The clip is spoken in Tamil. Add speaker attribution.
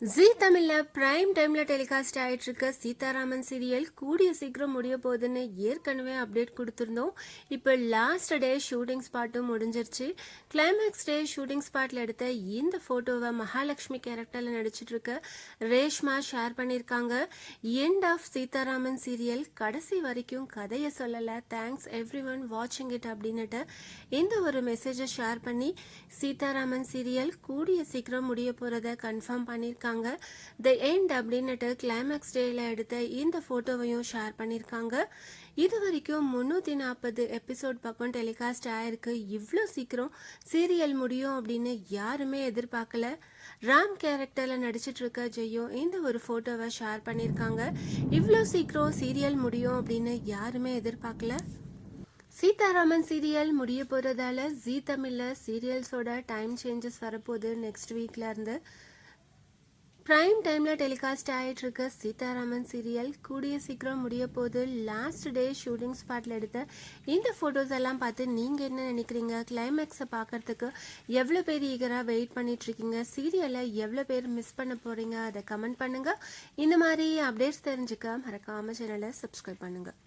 Speaker 1: ஜீ தமிழில் பிரைம் டைமில் டெலிகாஸ்ட் ஆயிட்டு இருக்க சீதாராமன் சீரியல் கூடிய சீக்கிரம் முடிய போகுதுன்னு ஏற்கனவே அப்டேட் கொடுத்துருந்தோம். இப்போ லாஸ்ட் டே ஷூட்டிங் ஸ்பாட்டும் முடிஞ்சிருச்சு. கிளைமேக்ஸ் டே ஷூட்டிங் ஸ்பாட்டில் எடுத்த இந்த ஃபோட்டோவை மகாலட்சுமி கேரக்டரில் நடிச்சிட்டு இருக்க ரேஷ்மா ஷேர் பண்ணியிருக்காங்க. எண்ட் ஆஃப் சீதாராமன் சீரியல் கடைசி வரைக்கும் கதையை சொல்லலை. தேங்க்ஸ் எவ்ரி ஒன் வாட்சிங் இட் அப்படின்னுட்டு இந்த ஒரு மெசேஜை ஷேர் பண்ணி சீதாராமன் சீரியல் கூடிய சீக்கிரம் முடிய போகிறத கன்ஃபார்ம் பண்ணியிருக்காங்க. த எண்ட் அப்படின்னுட்டு கிளைமேக்ஸ் டேயில் எடுத்த இந்த ஃபோட்டோவையும் ஷேர் பண்ணியிருக்காங்க. இது வரைக்கும் முந்நூற்றி நாற்பது எபிசோட் பக்கம் டெலிகாஸ்ட் ஆயிருக்கு. இவ்வளோ சீக்கிரம் சீரியல் முடியும் அப்படின்னு யாருமே எதிர்பார்க்கல. ராம் கேரக்டரில் நடிச்சிட்டு இருக்க ஜெயும் இந்த ஒரு ஃபோட்டோவை ஷேர் பண்ணியிருக்காங்க. இவ்வளோ சீக்கிரம் சீரியல் முடியும் அப்படின்னு யாருமே எதிர்பார்க்கல. சீதாராமன் சீரியல் முடிய போகிறதால ஜீ தமிழில் சீரியல்ஸோட டைம் சேஞ்சஸ் வரப்போகுது நெக்ஸ்ட் வீக்ல இருந்து. ப்ரைம் டைமில் டெலிகாஸ்ட் ஆகிட்டுருக்க சீதாராமன் சீரியல் கூடிய சீக்கிரம் முடிய போது லாஸ்ட் டே ஷூட்டிங் ஸ்பாட்டில் எடுத்த இந்த ஃபோட்டோஸ் எல்லாம் பார்த்து நீங்கள் என்ன நினைக்கிறீங்க? கிளைமேக்ஸை பார்க்கறதுக்கு எவ்வளோ பேர் ஈகராக வெயிட் பண்ணிகிட்ருக்கீங்க சீரியலை எவ்வளோ பேர் மிஸ் பண்ண போகிறீங்க அதை கமெண்ட் பண்ணுங்கள் இந்த மாதிரி அப்டேட்ஸ் தெரிஞ்சுக்க மறக்காமல் சேனலை சப்ஸ்கிரைப் பண்ணுங்கள்